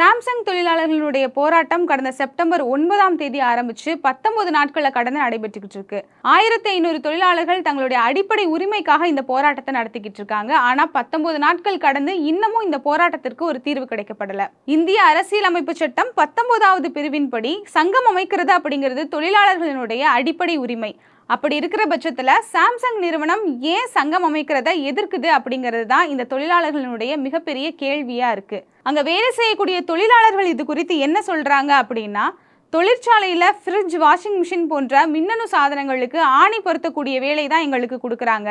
Samsung தொழிலாளர்களுடைய போராட்டம் கடந்த செப்டம்பர் ஒன்பதாம் தேதி ஆரம்பிச்சு பத்தொன்பது நாட்களை கடந்து நடைபெற்றுக்கிட்டு இருக்கு. ஆயிரத்தி ஐநூறு தொழிலாளர்கள் தங்களுடைய அடிப்படை உரிமைக்காக இந்த போராட்டத்தை நடத்திக்கிட்டு இருக்காங்க. ஆனா பத்தொன்பது நாட்கள் கடந்து இன்னமும் இந்த போராட்டத்திற்கு ஒரு தீர்வு கிடைக்கப்படல. இந்திய அரசியலமைப்பு சட்டம் பத்தொன்பதாவது பிரிவின்படி சங்கம் அமைக்கிறது அப்படிங்கிறது தொழிலாளர்களினுடைய அடிப்படை உரிமை. அப்படி இருக்கிற பட்சத்தில் சாம்சங் நிறுவனம் ஏன் சங்கம் அமைக்கிறத எதிர்க்குது அப்படிங்கிறது தான் இந்த தொழிலாளர்களுடைய மிகப்பெரிய கேள்வியாக இருக்குது அங்கே வேலை செய்யக்கூடிய தொழிலாளர்கள் இது குறித்து என்ன சொல்கிறாங்க அப்படின்னா தொழிற்சாலையில் ஃப்ரிட்ஜ் வாஷிங் மிஷின் போன்ற மின்னணு சாதனங்களுக்கு ஆணி பொருத்தக்கூடிய வேலை தான் எங்களுக்கு கொடுக்குறாங்க.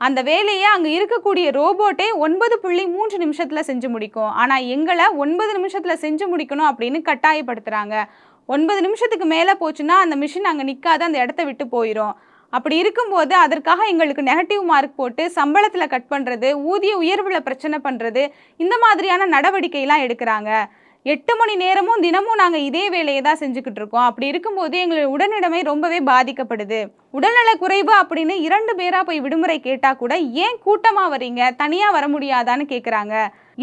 அந்த வேலையை அங்கே இருக்கக்கூடிய ரோபோட்டே ஒன்பது புள்ளி மூன்று நிமிஷத்தில் செஞ்சு முடிக்கும். ஆனால் எங்களை ஒன்பது நிமிஷத்தில் செஞ்சு முடிக்கணும் அப்படின்னு கட்டாயப்படுத்துகிறாங்க ஒன்பது நிமிஷத்துக்கு மேலே போச்சுன்னா அந்த மிஷின் அங்கே நிற்காது அந்த இடத்த விட்டு போயிடும் அப்படி இருக்கும்போது அதற்காக எங்களுக்கு நெகட்டிவ் மார்க் போட்டு சம்பளத்தில் கட் பண்ணுறது ஊதிய உயர்வில் பிரச்சனை பண்ணுறது இந்த மாதிரியான நடவடிக்கையெல்லாம் எடுக்கிறாங்க. எட்டு மணி நேரமும் தினமும் நாங்கள் இதே வேலையை தான் செஞ்சுக்கிட்டு இருக்கோம். அப்படி இருக்கும்போது எங்களுடைய உடல்நிலைமை ரொம்பவே பாதிக்கப்படுது. உடல்நல குறைவு அப்படின்னு இரண்டு பேராக போய் விடுமுறை கேட்டால் கூட ஏன் கூட்டமாக வரீங்க தனியாக வர முடியாதான்னு கேட்குறாங்க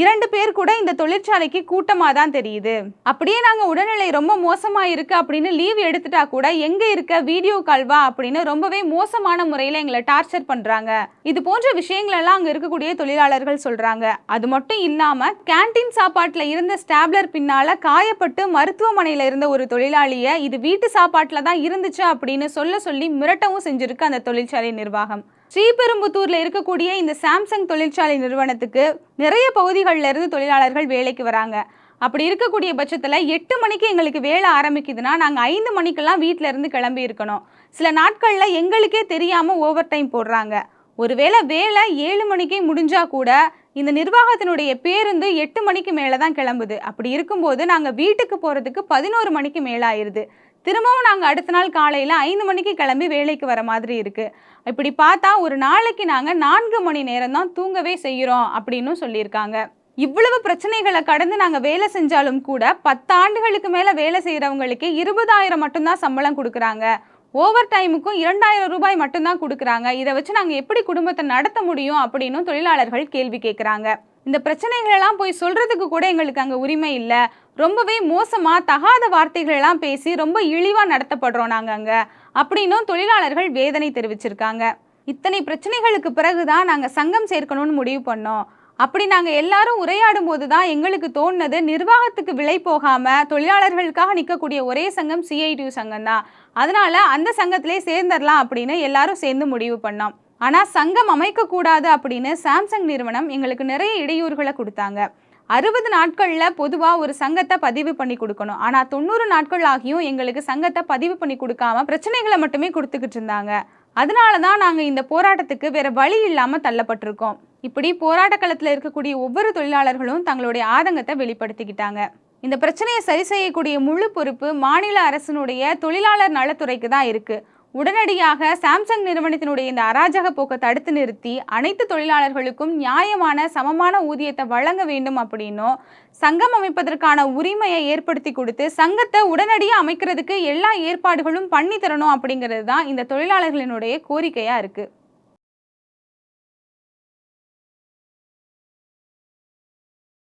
இரண்டு பேர் கூட இந்த தொழிற்சாலைக்கு கூட்டமாக தான் தெரியுது. அப்படியே நாங்கள் உடல்நிலை ரொம்ப மோசமாக இருக்குது அப்படின்னு லீவ் எடுத்துட்டா கூட எங்கே இருக்க வீடியோ கால்வா அப்படின்னு ரொம்பவே மோசமான முறையில் எங்களை டார்ச்சர் பண்ணுறாங்க இது போன்ற விஷயங்களெல்லாம் அங்கே இருக்கக்கூடிய தொழிலாளர்கள் சொல்கிறாங்க அது மட்டும் இல்லாமல் கேண்டீன் சாப்பாட்டில் இருந்த ஸ்டாப்லர் பின்னால் காயப்பட்டு மருத்துவமனையில் இருந்த ஒரு தொழிலாளியை இது வீட்டு சாப்பாட்டில் தான் இருந்துச்சு அப்படின்னு சொல்ல சொல்லி மிரட்டவும் செஞ்சிருக்கு அந்த தொழிற்சாலை நிர்வாகம். ஸ்ரீபெரும்புத்தூரில் இருக்கக்கூடிய இந்த சாம்சங் தொழிற்சாலை நிறுவனத்துக்கு நிறைய பகுதிகளில் இருந்து தொழிலாளர்கள் வேலைக்கு வராங்க. அப்படி இருக்கக்கூடிய பட்சத்தில் எட்டு மணிக்கு எங்களுக்கு வேலை ஆரம்பிக்குதுன்னா நாங்கள் ஐந்து மணிக்கெல்லாம் வீட்டில் இருந்து கிளம்பி இருக்கணும். சில நாட்களில் எங்களுக்கே தெரியாமல் ஓவர் டைம் போடுறாங்க. ஒருவேளை வேலை ஏழு மணிக்கே முடிஞ்சால் கூட இந்த நிர்வாகத்தினுடைய பேருந்து எட்டு மணிக்கு மேலே தான் கிளம்புது. அப்படி இருக்கும்போது நாங்கள் வீட்டுக்கு போகிறதுக்கு பதினோரு மணிக்கு மேலே ஆயிடுது திரும்பவும் நாங்கள் அடுத்த நாள் காலையில் ஐந்து மணிக்கு கிளம்பி வேலைக்கு வர மாதிரி இருக்குது இப்படி பார்த்தா ஒரு நாளைக்கு நாங்கள் நான்கு மணி நேரம் தான் தூங்கவே செய்கிறோம் அப்படின்னு சொல்லியிருக்காங்க. இவ்வளவு பிரச்சனைகளை கடந்து நாங்கள் வேலை செஞ்சாலும் கூட பத்து ஆண்டுகளுக்கு மேலே வேலை செய்கிறவங்களுக்கு இருபதாயிரம் மட்டும்தான் சம்பளம் கொடுக்குறாங்க. ஓவர் டைமுக்கும் இரண்டாயிரம் ரூபாய் மட்டும்தான் கொடுக்குறாங்க. இதை வச்சு நாங்கள் எப்படி குடும்பத்தை நடத்த முடியும் அப்படின்னு தொழிலாளர்கள் கேள்வி கேட்குறாங்க இந்த பிரச்சனைகளெல்லாம் போய் சொல்கிறதுக்கு கூட எங்களுக்கு அங்கே உரிமை இல்லை. ரொம்பவே மோசமாக தகாத வார்த்தைகளெல்லாம் பேசி ரொம்ப இழிவாக நடத்தப்படுறோம் நாங்கள் அங்கே. அப்படின்னும் தொழிலாளர்கள் வேதனை தெரிவிச்சிருக்காங்க. இத்தனை பிரச்சனைகளுக்கு பிறகுதான் நாங்கள் சங்கம் சேர்க்கணும்னு முடிவு பண்ணோம். அப்படி நாங்கள் எல்லாரும் உரையாடும் போது தான் எங்களுக்கு தோணுனது நிர்வாகத்துக்கு விலை போகாமல் தொழிலாளர்களுக்காக நிற்கக்கூடிய ஒரே சங்கம் சிஐடியு சங்கம் தான். அதனால் அந்த சங்கத்திலே சேர்ந்துடலாம் அப்படின்னு எல்லாரும் சேர்ந்து முடிவு பண்ணோம். ஆனால் சங்கம் அமைக்கக்கூடாது அப்படின்னு சாம்சங் நிறுவனம் எங்களுக்கு நிறைய இடையூறுகளை கொடுத்தாங்க. அறுபது நாட்களில் பொதுவாக ஒரு சங்கத்தை பதிவு பண்ணி கொடுக்கணும். ஆனால் தொண்ணூறு நாட்கள் ஆகியும் எங்களுக்கு சங்கத்தை பதிவு பண்ணி கொடுக்காம பிரச்சனைகளை மட்டுமே கொடுத்துக்கிட்டு இருந்தாங்க. அதனால தான் நாங்கள் இந்த போராட்டத்துக்கு வேற வழி இல்லாமல் தள்ளப்பட்டிருக்கோம். இப்படி போராட்ட களத்தில் இருக்கக்கூடிய ஒவ்வொரு தொழிலாளர்களும் தங்களுடைய ஆதங்கத்தை வெளிப்படுத்திக்கிட்டாங்க. இந்த பிரச்சனையை சரி செய்யக்கூடிய முழு பொறுப்பு மாநில அரசினுடைய தொழிலாளர் நலத்துறைக்கு தான் இருக்குது உடனடியாக சாம்சங் நிறுவனத்தினுடைய இந்த அராஜக போக்கை தடுத்து நிறுத்தி அனைத்து தொழிலாளர்களுக்கும் நியாயமான சமமான ஊதியத்தை வழங்க வேண்டும் அப்படின்னும் சங்கம் அமைப்பதற்கான உரிமையை ஏற்படுத்தி கொடுத்து சங்கத்தை உடனடியாக அமைக்கிறதுக்கு எல்லா ஏற்பாடுகளும் பண்ணி தரணும் அப்படிங்கிறது தான் இந்த தொழிலாளர்களினுடைய கோரிக்கையாக இருக்குது